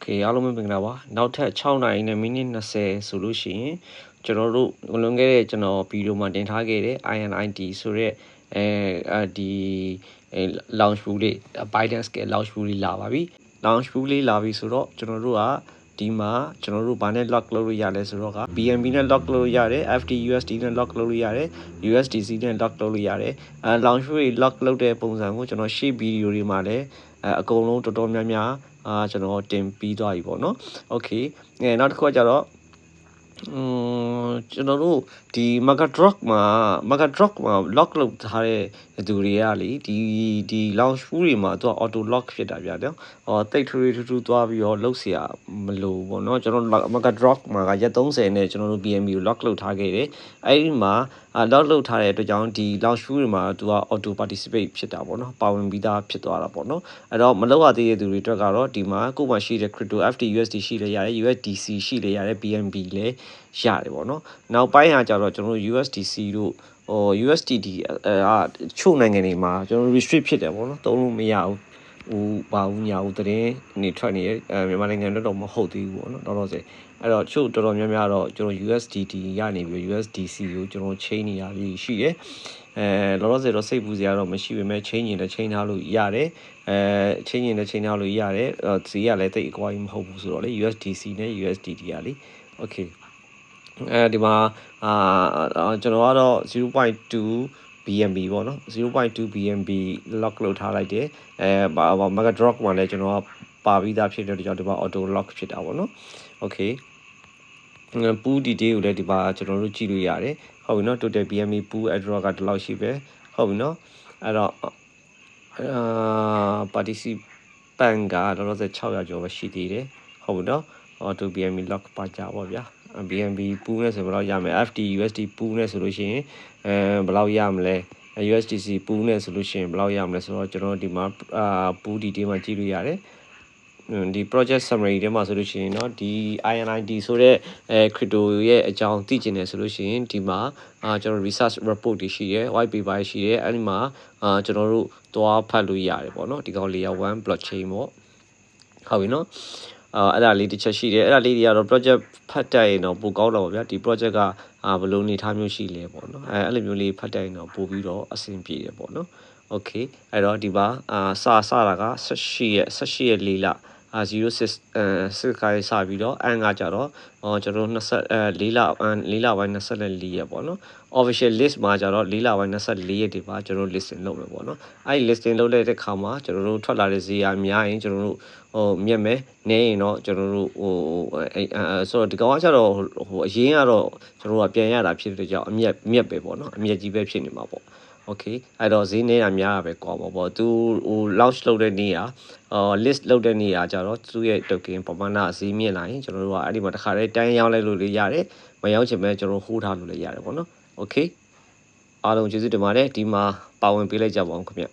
Okay အားလုံးပဲမင်္ဂလာပါနောက်ထပ်6နာရီနဲ့မိနစ်20ဆိုလို့ရှိရင်ကျွန်တော်တို့လွန်ခဲ့တဲ့ကျွန်တော်ဗီဒီယိုမှာတင်ထားခဲ့တဲ့ INIT ဆိုတဲ့အဲဒီ launch view လေး Binance က launch view လေးလာပါပြီ launch view လေးလာပြီဆိုတော့ကျွန်တော်တို့ကဒီမှာကျွန်တော်တို့ဘာနဲ့ lock လုပ်လို့ရလဲဆိုတော့က BNB နဲ့ lock လုပ်လို့ရတယ် FTUSD နဲ့ lock လုပ်လို့ရတယ် USDC နဲ့ lock လုပ်လို့ရတယ်အဲ launch view တွေ lock လုပ်တဲ့ပုံစံကိုကျွန်တော်ရှေ့ဗီဒီယိုတွေမှာလည်းအဲအကုန်လုံးတော်တော်များများ အာကျွန်တော်တင်ပြီးသွားပြီပေါ့နော်โอเคအဲနောက်တစ်ခုကကြတော့อืมကျွန်တော်တို့ဒီ market drop မှာ market drop မှာ lock လုပ်ထားတဲ့သူတွေကလေဒီဒီ launch pool တွေမှာသူက auto lock ဖြစ်တာဗျာနော်ဟောတိတ်ထူထူထူသွားပြီးတော့လုတ်เสียမလို့ပေါ့နော်ကျွန်တော်တို့ market drop မှာကရက်30နဲ့ကျွန်တော်တို့ BNB ကို lock လုပ်ထားခဲ့တယ်အဲ့ဒီမှာ lock လုပ်ထားတဲ့အတွက်ကြောင့်ဒီ launch pool တွေမှာသူက auto participate ဖြစ်တာပေါ့နော်ပါဝင်ပြီးသားဖြစ်သွားတာပေါ့နော်အဲ့တော့မလောက်ရသေးတဲ့သူတွေအတွက်ကတော့ဒီမှာကိုယ်မှာရှိတဲ့ crypto FT USD ရှိလေရတယ် USDC ရှိလေရတယ် BNB လည်းရတယ်ပေါ့နော်နောက်ပိုင်းဟာကျတော့ကျွန်တော်တို့ USDC တို့ဟို USDT အာချို့နိုင်ငံတွေမှာကျွန်တော် restrict ဖြစ်တယ်ပေါ့နော်သုံးလို့မရဘူး ဟိုဘာဘူးညာဘူးတရင်နေထွက်နေအဲမြန်မာနိုင်ငံတော့တော့မဟုတ်သေးဘူးပေါ့နော်တော်တော်စေအဲ့တော့ချို့တော်တော်များများတော့ကျွန်တော် USDT ရနေပြီး USDC ကိုကျွန်တော် chain နေရပြီးရှိတယ်အဲလောလောဆယ်တော့စိတ်ပူစရာတော့မရှိပေမဲ့ chain ရင်လည်း chain ထားလို့ရတယ်အဲ chain ရင်လည်း chain ထားလို့ရတယ်ဈေးကလည်းတိတ်အကွာကြီးမဟုတ်ဘူးဆိုတော့လေ USDC နဲ့ USDT ကလေ okay အဲဒီမှာအာကျွန်တော်ကတော့0.2 BNB ပေါ့နော်0.2 BNB lock လုပ်ထားလိုက်တယ်အဲ market drop မှာလည်းကျွန်တော်ကပါပြီးသားဖြစ်တဲ့အတွက်ကြောင့်ဒီမှာ auto lock ဖြစ်တာပေါ့နော် okay ပူး detail ကိုလည်းဒီမှာကျွန်တော်တို့ကြည့်လို့ရတယ်ဟုတ်ပြီနော် total BNB ပူး airdrop ကဒီလောက်ရှိပဲဟုတ်ပြီနော်အဲ့တော့အာ participant ကလောလောဆယ်600ကျော်ပဲရှိသေးတယ်ဟုတ်ပြီနော် auto BNB lock ပါကြပါဗျာ BNB ပူးနဲ့ဆိုဘယ်လောက်ရမလဲ FT USD ပူးနဲ့ဆိုလို့ရှိရင်အဲဘယ်လောက်ရမလဲ USDC ပူးနဲ့ဆိုလို့ရှိရင်ဘယ်လောက်ရမလဲဆိုတော့ကျွန်တော်ဒီမှာအာပူး detail မှာကြည့်လို့ရတယ်ဒီ project summary ထဲမှာဆိုလို့ရှိရင်เนาะဒီ INID ဆိုတဲ့အဲ crypto ရဲ့အကြောင်းသိကျင်တယ်ဆိုလို့ရှိရင်ဒီမှာအာကျွန်တော် research report တွေရှိရဲ white paper ရှိရဲအဲ့ဒီမှာအာကျွန်တော်တို့သွားဖတ်လို့ရတယ်ပေါ့เนาะဒီကောင် layer 1 blockchain ပေါ့ဟုတ်ပြီเนาะ အာအဲ့ဒါလေးတစ်ချက်ရှိတယ်အဲ့ဒါလေးတွေကတော့ project ဖတ်တိုက်ရင်တော့ပိုကောင်းတော့ဗျာဒီ project ကအာဘယ်လိုအနေထားမျိုးရှိလဲပေါ့နော်အဲအဲ့လိုမျိုးလေးဖတ်တိုက်ရင်တော့ပိုပြီးတော့အဆင်ပြေတယ်ပေါ့နော် okay အဲ့တော့ဒီပါအာစစတာက18ရက်18ရက်လေးလ 06အဲ6ခိုင်စပြီးတော့အန်ကကြတော့ဟောကျွန်တော်20အဲ4လ4လပိုင်း24ရက်ပေါ့နော် official list မှာကြတော့4လပိုင်း24ရက်ဒီပါကျွန်တော် listing လုပ်မယ်ပေါ့နော်အဲ့ဒီ listing လုပ်လိုက်တဲ့ခါမှာကျွန်တော်တို့ထွက်လာတဲ့ဈေးအများရင်ကျွန်တော်တို့ဟိုမြက်မယ်နေရင်တော့ကျွန်တော်တို့ဟိုအဲဆိုတော့ဒီကောင်ကကျတော့ဟိုအရင်ကတော့ကျွန်တော်တို့ကပြန်ရတာဖြစ်တဲ့ကြောင့်အမြက်မြက်ပဲပေါ့နော်အမြက်ကြီးပဲဖြစ်နေမှာပေါ့ okay အဲ့တော့ဈေးနေတာများတာပဲကွာပါပေါ့သူဟို launch လုပ်တဲ့နေ့อ่ะအော် list လုပ်တဲ့နေ့อ่ะကြတော့သူ့ရဲ့ token ပမာဏဈေးမြင့်လာရင်ကျွန်တော်တို့ကအဲ့ဒီမှာတစ်ခါတည်းတန်းရောက်လိုက်လို့လည်းရတယ်မရောက်ချင်ပဲကျွန်တော် hold ထားလို့လည်းရတယ်ပေါ့နော် okay အားလုံးကျေးဇူးတင်ပါတယ်ဒီမှာပါဝင်ပေးလိုက်ကြပါအောင်ခင်ဗျ